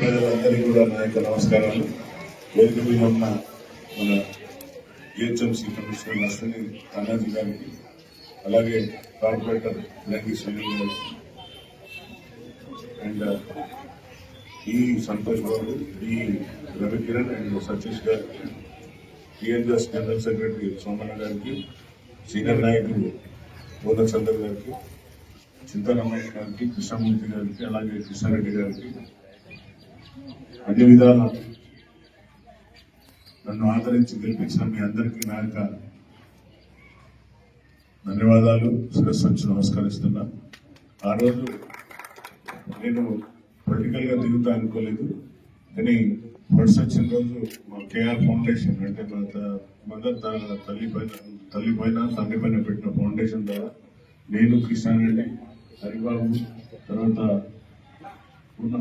ప్రజలందరికీ కూడా నా యొక్క నమస్కారాలు. వేదిక మీద ఉన్న మన జిహెచ్ఎంసీ కమిషనర్ అశ్విని అన్నాజీ గారికి అలాగే కార్పొరేటర్ లంకి సునీల్ గారికి అండ్ ఈ సంతోష్ బాబు ఈ రవికిరణ్ అండ్ సతీష్ గారికి టీఎన్ఎస్ జనరల్ సెక్రటరీ సోమన్న గారికి సీనియర్ నాయకులు బోధక్ చంద్ర గారికి చింతారమయ్య గారికి కృష్ణమూర్తి గారికి అలాగే కృష్ణారెడ్డి గారికి అన్ని విధాల నన్ను ఆదరించి గెలిపించిన మీ అందరికీ నా యొక్క ధన్యవాదాలు శిరస్సు నమస్కరిస్తున్నా ఆ రోజు నేను పొలిటికల్గా దిగుతా అనుకోలేదు. కానీ ఫస్ట్ వచ్చిన రోజు మా కేఆర్ ఫౌండేషన్ అంటే మా మదర్ తల్లి పైన తల్లి పైన తండ్రి పైన పెట్టిన ఫౌండేషన్ ద్వారా నేను కృష్ణారెడ్డి హరిబాబు తర్వాత వచ్చిన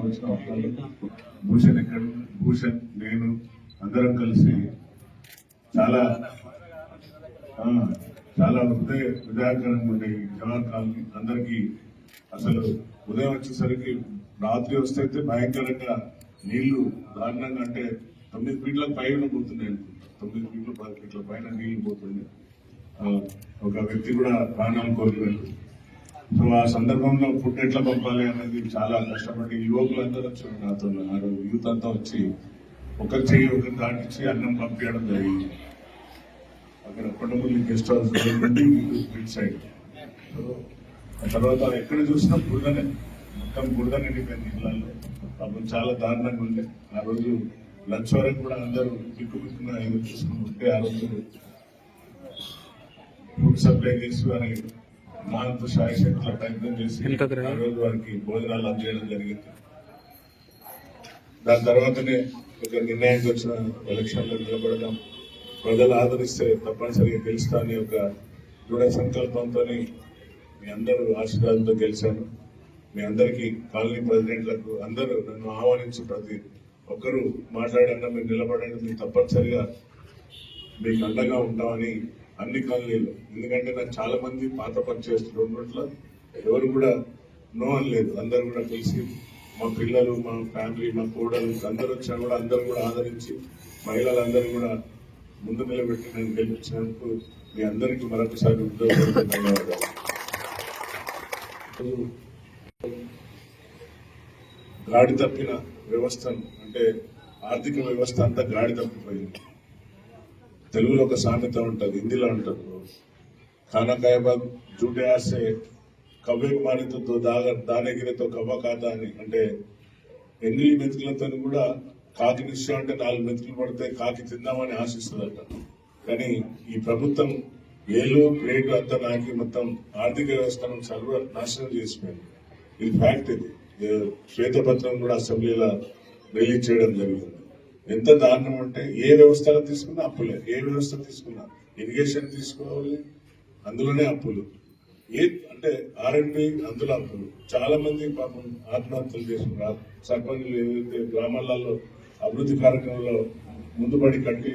భూషణ్ ఎక్కడ? భూషణ్ నేను అందరం కలిసి చాలా చాలా హృదయ హృదయాకరంగా ఉండే ఈ కాలనీ అందరికీ అసలు ఉదయం వచ్చేసరికి రాత్రి వస్తే అయితే భయంకరంగా నీళ్ళు దారుణంగా అంటే తొమ్మిది ఫీట్ల పైన పోతున్నాయి. తొమ్మిది ఫీట్లు పది ఫీట్ల పైన నీళ్ళు పోతుంది ఒక వ్యక్తి కూడా ప్రాణాలు కోల్పోయారు సో ఆ సందర్భంలో ఫుడ్ ఎట్లా పంపాలి అనేది చాలా కష్టపడి యువకులందరూ వచ్చారు నాతో ఆ రోజు యూత్ అంతా వచ్చి ఒకరి చెయ్యి ఒకరి దాటించి అన్నం పంపించడం జరిగింది. అక్కడ కొండమల్లి గెస్ట్ హౌస్ నుండి సైడ్ సో ఆ తర్వాత ఎక్కడ చూసినా బురదనే. మొత్తం బురద నిండిపోయింది ఇళ్ళలో పాపం చాలా దారుణంగా ఉండే ఆ రోజు లంచ్ వరకు కూడా అందరూ బిక్కు ఎదురు చూసుకుని ఉంటే ఆ రోజు ఫుడ్ సప్లై చేసి వారి మా అంత శాయశక్తుల ప్రయత్నం చేసి ఆ రోజు వారికి భోజనాలు అందజేయడం జరిగింది. దాని తర్వాతనే ఒక నిర్ణయానికి వచ్చిన ఎలక్షన్లో నిలబడదాం. ప్రజలు ఆదరిస్తే తప్పనిసరిగా గెలుస్తా అనే ఒక దృఢ సంకల్పంతో మీ అందరూ ఆశీర్వాదంతో గెలిచాను. మీ అందరికీ కాలనీ ప్రెసిడెంట్లకు అందరూ నన్ను ఆహ్వానించి ప్రతి ఒక్కరూ మాట్లాడన్నా మీరు నిలబడండి మీరు తప్పనిసరిగా మీకు అండగా ఉంటామని అన్ని కాలనీలు. ఎందుకంటే నాకు చాలా మంది పాత పని చేస్తున్నట్లు ఎవరు కూడా నో అనలేదు. అందరూ కూడా కలిసి మా పిల్లలు మా ఫ్యామిలీ మా కోడలు అందరూ వచ్చినా కూడా అందరూ కూడా ఆదరించి మహిళలందరూ కూడా ముందు నిలబెట్టి నేను గెలిపించినందుకు మీ అందరికీ మరొకసారి ఉద్యోగ గాడి తప్పిన వ్యవస్థను అంటే ఆర్థిక వ్యవస్థ అంతా గాడి తప్పిపోయింది. తెలుగులో ఒక సామెత ఉంటుంది హిందీలో ఉంటుంది ఖానా ఖాయబాద్ జూటే ఆసే కవ్వే మానితో దాగ దానగిరితో కవ్వ కాత అని. అంటే ఎన్ని మెతుకులతో కూడా కాకి నిశ్చయం అంటే నాలుగు మెతుకులు పడితే కాకి తిందామని ఆశిస్తుందట. కానీ ఈ ప్రభుత్వం ఏలు రేటు అంతా నాకి మొత్తం ఆర్థిక వ్యవస్థను సర్వ నాశనం చేసిపోయింది. ఇది ఫ్యాక్ట్ ఇది శ్వేతపత్రం కూడా అసెంబ్లీలో రిలీజ్ చేయడం జరిగింది. ఎంత దారుణం అంటే ఏ వ్యవస్థలో తీసుకున్నా అప్పులే. ఏ వ్యవస్థ తీసుకున్నా? ఇరిగేషన్ తీసుకోవాలి అందులోనే అప్పులు. ఏ అంటే ఆర్ఎండ్బి అందులో అప్పులు. చాలా మంది పాపం ఆత్మహత్యలు చేసుకున్నారు సర్పంచులు ఏదైతే గ్రామాలలో అభివృద్ధి కార్యక్రమంలో ముందుబడి కట్టి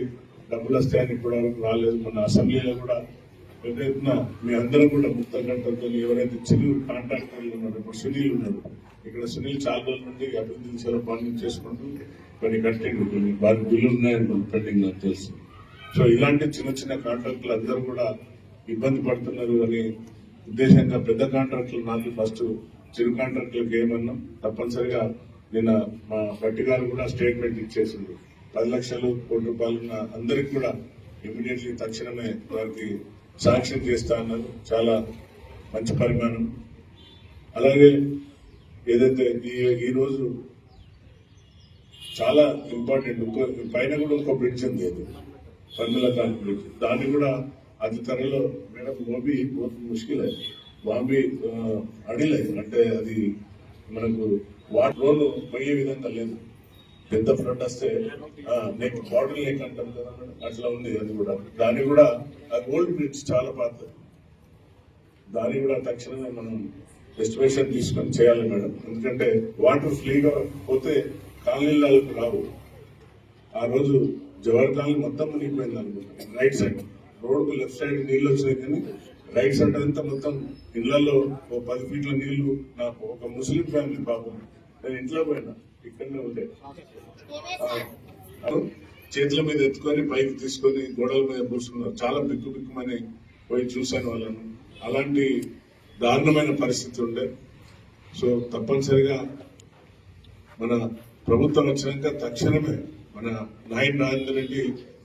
డబ్బులు వస్తాయని కూడా రాలేదు. మన అసెంబ్లీలో కూడా పెద్ద ఎత్తున మీ అందరూ కూడా ముక్త గంటలతో ఎవరైతే చిరు కాంట్రాక్టర్లు ఉన్నారో ఇప్పుడు సునీల్ ఉన్నాడు ఇక్కడ సునీల్ చాలా రోజుల నుండి అభివృద్ధి దిశలో పనులు చేసుకుంటూ కొన్ని కట్టిండు కొన్ని బాగా బిల్లు ఉన్నాయని పెండింగ్ నాకు తెలుసు. సో ఇలాంటి చిన్న చిన్న కాంట్రాక్టులు అందరూ కూడా ఇబ్బంది పడుతున్నారు అని ఉద్దేశంగా పెద్ద కాంట్రాక్టులు నాకు ఫస్ట్ చిరు కాంట్రాక్టులకు ఏమన్నాం. తప్పనిసరిగా నిన్న మా భట్టి గారు కూడా స్టేట్మెంట్ ఇచ్చేసింది పది లక్షలు కోటి రూపాయలు ఉన్న అందరికి కూడా ఇమీడియట్లీ తక్షణమే వారికి శాంక్షన్ చేస్తా అన్నారు. చాలా మంచి పరిమాణం. అలాగే ఏదైతే ఈ ఈరోజు చాలా ఇంపార్టెంట్ ఒక పైన కూడా ఒక బ్రిడ్జ్ ఉంది అది పన్నుల కాని బ్రిడ్జ్ దాన్ని కూడా అది త్వరలో మేడం మోబీ బహుత్ ముష్కిల్ అయింది బాంబీ అడిలేదు. అంటే అది మనకు వాటర్ రోలు పోయే విధంగా లేదు. పెద్ద ఫ్రంట్ వస్తే నెక్ బార్డర్ లేక అంటాం కదా అట్లా ఉంది అది కూడా. దాన్ని కూడా ఆ గోల్డ్ బ్రిడ్జ్ చాలా పాత. దాన్ని కూడా తక్షణమే మనం ఎస్టిమేషన్ తీసుకొని చేయాలి మేడం. ఎందుకంటే వాటర్ ఫ్రీగా పోతే కాలనీలకు రావు. ఆ రోజు జవహర్ కాలనీ మొత్తం మునిగిపోయింది అనుకుంటా రైట్ సైడ్ రోడ్కు లెఫ్ట్ సైడ్ నీళ్ళు వచ్చినాయి కానీ రైట్ సైడ్ అంతా మొత్తం ఇళ్ళలో ఓ పది ఫీట్ల నీళ్ళు నాకు ఒక ముస్లిం ఫ్యామిలీ పాపం నేను ఇంట్లో పోయినా. ఇక్కడనే ఉండే. చేతుల మీద ఎత్తుకొని పైకి తీసుకొని గోడల మీద కూర్చున్నారు చాలా బిక్కు బిక్కుమని పోయి చూశాను వాళ్ళను. అలాంటి దారుణమైన పరిస్థితి ఉండే. సో తప్పనిసరిగా మన ప్రభుత్వం వచ్చినాక తక్షణమే మన నాయన్ రాజేందర్ రెడ్డి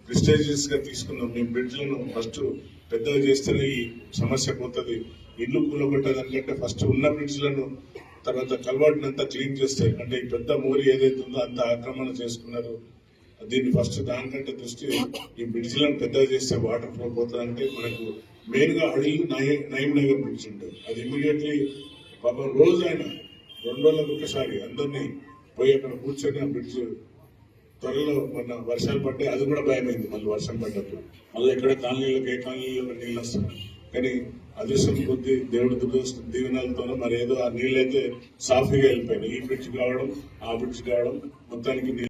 ప్రిస్టేజియస్గా తీసుకున్నాం మేము బ్రిడ్జ్లను ఫస్ట్ పెద్దగా చేస్తేనే ఈ సమస్య పోతుంది. ఇల్లు కూలగొట్టేదానికంటే ఫస్ట్ ఉన్న బ్రిడ్జ్లను తర్వాత కలవాటినంతా క్లీన్ చేస్తే అంటే ఈ పెద్ద మోరి ఏదైతే ఉందో అంత ఆక్రమణ చేసుకున్నారు. దీన్ని ఫస్ట్ దానికంటే దృష్టి ఈ బ్రిడ్జ్లను పెద్దగా చేస్తే వాటర్ ఫ్లో పోతుందంటే మనకు మెయిన్గా అడిగి నయం నగర్ బ్రిడ్జ్ ఉంటుంది అది ఇమీడియట్లీ పాపం రోజు ఆయన రెండు రోజులకు ఒకసారి అందరినీ పోయి అక్కడ కూర్చొని ఆ బ్రిడ్జ్ త్వరలో మొన్న వర్షాలు పడ్డాయి. అది కూడా భయమైంది మళ్ళీ వర్షం పడ్డప్పుడు. మళ్ళీ ఎక్కడ కాలనీలకు ఏ కాలనీలో నీళ్ళు వస్తున్నాయి కానీ అదృష్టం కొద్ది దేవుడి దురదృష్ట మరి ఏదో ఆ నీళ్ళైతే సాఫీగా వెళ్ళిపోయినాయి. ఈ బ్రిడ్జ్ కావడం ఆ బ్రిడ్జ్ కావడం మొత్తానికి